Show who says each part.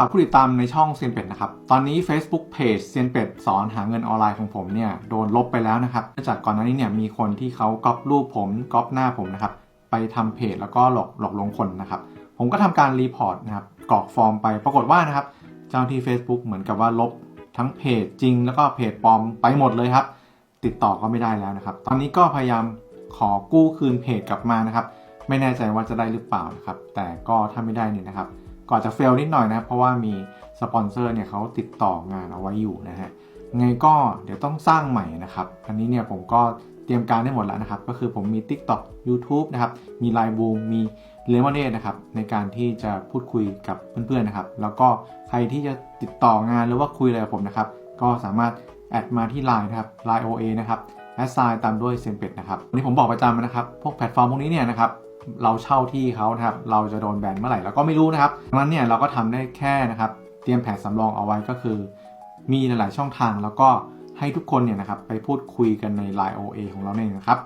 Speaker 1: ข่าวผู้ติดตามในช่องเซียนเป็ดนะครับ ตอนนี้ Facebook Page เซียนเป็ดสอนหาเงินออนไลน์ของผมเนี่ยโดนลบไปแล้วนะครับเนื่องจากก่อนหน้านี้เนี่ยมีคนที่เขาก๊อปรูปผมก๊อปหน้าผมนะครับไปทำเพจแล้วก็หลอกหลอกลวงคนนะครับ ผมก็ทำการรีพอร์ตนะครับกรอกฟอร์มไปปรากฏว่านะครับ เจ้าหน้าที่ Facebook เหมือนกับว่าลบทั้งเพจจริง แล้วก็เพจปลอมไปหมดเลยครับ ติดต่อก็ไม่ได้แล้วนะครับ ตอนนี้ก็พยายามขอกู้คืนเพจกลับมานะครับ ไม่แน่ใจว่าจะได้หรือเปล่านะครับ แต่ก็ถ้าไม่ได้เนี่ยนะครับ ก็อาจะเฟลนิดหน่อยนะเพราะว่ามีสปอนเซอร์เนี่ยเขาติดต่องานเอาไว้อยู่นะฮะไงก็เดี๋ยวต้องสร้างใหม่นะครับ อันนี้เนี่ยผมก็เตรียมการได้หมดแล้วนะครับ ก็คือผมมี TikTok YouTube นะครับ มี Line Boom มีเลมอนเนนะครับ ในการที่จะพูดคุยกับเพื่อนๆนะครับ แล้วก็ใครที่จะติดต่องานหรือว่าคุยอะไรกับผมนะครับ ก็สามารถแอดมาที่ Line นะครับ Line OA นะครับแอดไซน์ตามด้วยเซนเป็ดนะครับวันนี้ผมบอกประจำนะครับ พวกแพลตฟอร์มพวกนี้เนี่ยนะครับ เราเช่าที่เขานะครับเราจะโดนแบนเมื่อไหร่เราก็ไม่รู้นะครับดังนั้นเนี่ยเราก็ทำได้แค่นะครับ เตรียมแผนสำรองเอาไว้ก็คือ มีหลายๆช่องทางแล้วก็ให้ทุกคนเนี่ยนะครับไปพูดคุยกันใน Line OA ของเราเนี่ยนะครับ